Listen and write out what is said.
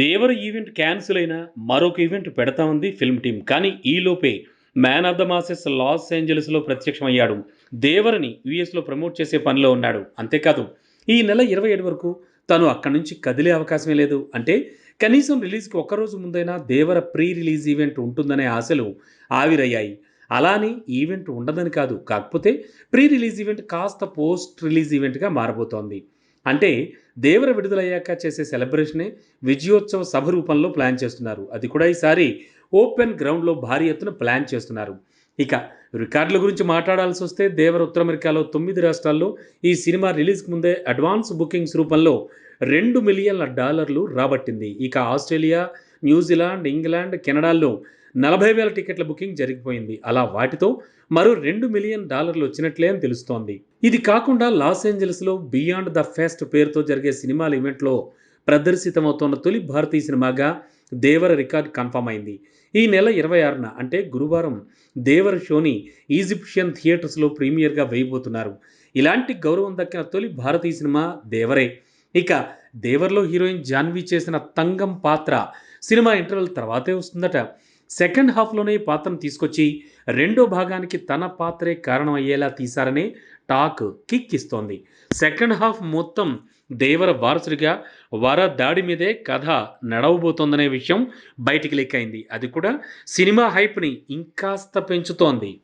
దేవర event cancel అయినా మరొక event పెడతా ఉంది ఫిల్మ్ టీం. కానీ ఈలోపే man of the masses loss ఏంజలస్లో ప్రత్యక్షమయ్యాడు. దేవరని యుఎస్లో ప్రమోట్ చేసే పనిలో ఉన్నాడు. అంతేకాదు ఈ నెల ఇరవై ఏడు వరకు తను అక్కడి నుంచి కదిలే అవకాశమే లేదు. అంటే కనీసం రిలీజ్కి ఒక్కరోజు ముందైనా దేవర ప్రీ రిలీజ్ ఈవెంట్ ఉంటుందనే ఆశలు ఆవిరయ్యాయి. అలానే ఈవెంట్ ఉండదని కాదు కాకపోతే ప్రీ రిలీజ్ ఈవెంట్ కాస్త పోస్ట్ రిలీజ్ ఈవెంట్గా మారబోతోంది. అంటే దేవర విడుదలయ్యాక చేసే సెలబ్రేషనే విజయోత్సవ సభ రూపంలో ప్లాన్ చేస్తున్నారు. అది కూడా ఈసారి ఓపెన్ గ్రౌండ్లో భారీ ఎత్తున ప్లాన్ చేస్తున్నారు. ఇక రికార్డుల గురించి మాట్లాడాల్సి వస్తే దేవర ఉత్తర అమెరికాలో తొమ్మిది రాష్ట్రాల్లో ఈ సినిమా రిలీజ్కి ముందే అడ్వాన్స్ బుకింగ్స్ రూపంలో రెండు మిలియన్ల డాలర్లు రాబట్టింది. ఇక ఆస్ట్రేలియా న్యూజిలాండ్ ఇంగ్లాండ్ కెనడాల్లో నలభై వేల టికెట్ల బుకింగ్ జరిగిపోయింది. అలా వాటితో మరో రెండు మిలియన్ డాలర్లు వచ్చినట్లే అని తెలుస్తోంది. ఇది కాకుండా లాస్ ఏంజల్స్లో బియాండ్ ద ఫెస్ట్ పేరుతో జరిగే సినిమాల ఈవెంట్లో ప్రదర్శితమవుతున్న తొలి భారతీయ సినిమాగా దేవర రికార్డ్ కన్ఫర్మ్ అయింది. ఈ నెల ఇరవై ఆరున అంటే గురువారం దేవర షోని ఈజిప్షియన్ థియేటర్స్లో ప్రీమియర్గా వేయబోతున్నారు. ఇలాంటి గౌరవం దక్కిన తొలి భారతీయ సినిమా దేవరే. ఇక దేవర్లో హీరోయిన్ జాన్వీ చేసిన తంగం పాత్ర సినిమా ఇంటర్వెల్ తర్వాతే వస్తుందట. సెకండ్ హాఫ్లోనే ఈ పాత్రను తీసుకొచ్చి రెండో భాగానికి తన పాత్రే కారణం అయ్యేలా తీశారనే టాక్ కిక్ ఇస్తోంది. సెకండ్ హాఫ్ మొత్తం దేవర వారసుడిగా వర దాడి మీదే కథ నడవబోతోందనే విషయం బయటికి లెక్కైంది అది కూడా సినిమా హైప్ని ఇంకాస్త పెంచుతోంది.